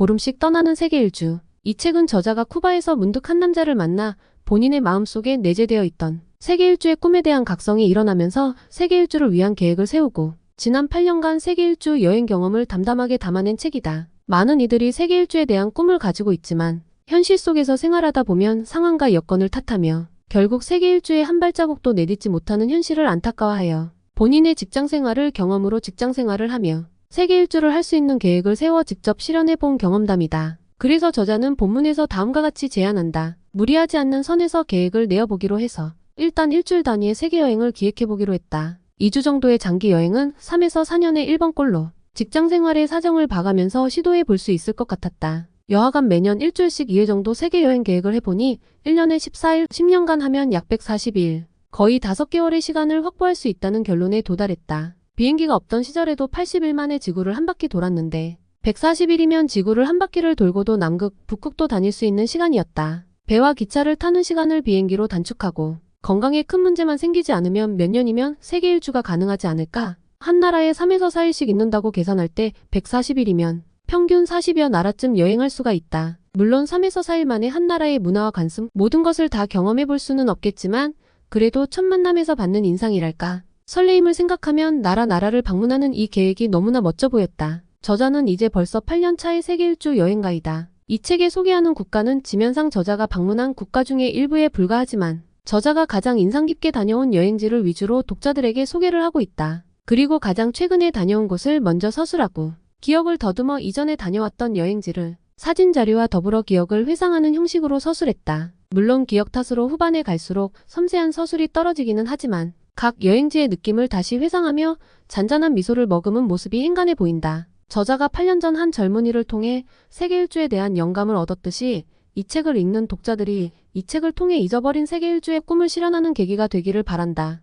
보름씩 떠나는 세계 일주. 이 책은 저자가 쿠바에서 문득 한 남자를 만나 본인의 마음속에 내재되어 있던 세계 일주의 꿈에 대한 각성이 일어나면서 세계 일주를 위한 계획을 세우고 지난 8년간 세계 일주 여행 경험을 담담하게 담아낸 책이다. 많은 이들이 세계 일주에 대한 꿈을 가지고 있지만 현실 속에서 생활하다 보면 상황과 여건을 탓하며 결국 세계 일주에 한 발자국도 내딛지 못하는 현실을 안타까워하여 본인의 직장 생활을 경험으로 직장 생활을 하며 세계 일주를 할 수 있는 계획을 세워 직접 실현해 본 경험담이다. 그래서 저자는 본문에서 다음과 같이 제안한다. 무리하지 않는 선에서 계획을 내어보기로 해서 일단 일주일 단위의 세계 여행을 기획해 보기로 했다. 2주 정도의 장기 여행은 3에서 4년의 1번꼴로 직장 생활의 사정을 봐가면서 시도해 볼 수 있을 것 같았다. 여하간 매년 일주일씩 2회 정도 세계 여행 계획을 해보니 1년에 14일, 10년간 하면 약 142일, 거의 5개월의 시간을 확보할 수 있다는 결론에 도달했다. 비행기가 없던 시절에도 80일 만에 지구를 한 바퀴 돌았는데 140일이면 지구를 한 바퀴를 돌고도 남극, 북극도 다닐 수 있는 시간이었다. 배와 기차를 타는 시간을 비행기로 단축하고 건강에 큰 문제만 생기지 않으면 몇 년이면 세계 일주가 가능하지 않을까? 한 나라에 3에서 4일씩 있는다고 계산할 때 140일이면 평균 40여 나라쯤 여행할 수가 있다. 물론 3에서 4일 만에 한 나라의 문화와 관습, 모든 것을 다 경험해 볼 수는 없겠지만 그래도 첫 만남에서 받는 인상이랄까. 설레임을 생각하면 나라 나라를 방문하는 이 계획이 너무나 멋져 보였다. 저자는 이제 벌써 8년 차의 세계 일주 여행가이다. 이 책에 소개하는 국가는 지면상 저자가 방문한 국가 중의 일부에 불과하지만 저자가 가장 인상 깊게 다녀온 여행지를 위주로 독자들에게 소개를 하고 있다. 그리고 가장 최근에 다녀온 곳을 먼저 서술하고 기억을 더듬어 이전에 다녀왔던 여행지를 사진 자료와 더불어 기억을 회상하는 형식으로 서술했다. 물론 기억 탓으로 후반에 갈수록 섬세한 서술이 떨어지기는 하지만 각 여행지의 느낌을 다시 회상하며 잔잔한 미소를 머금은 모습이 행간해 보인다. 저자가 8년 전 한 젊은이를 통해 세계 일주에 대한 영감을 얻었듯이 이 책을 읽는 독자들이 이 책을 통해 잊어버린 세계 일주의 꿈을 실현하는 계기가 되기를 바란다.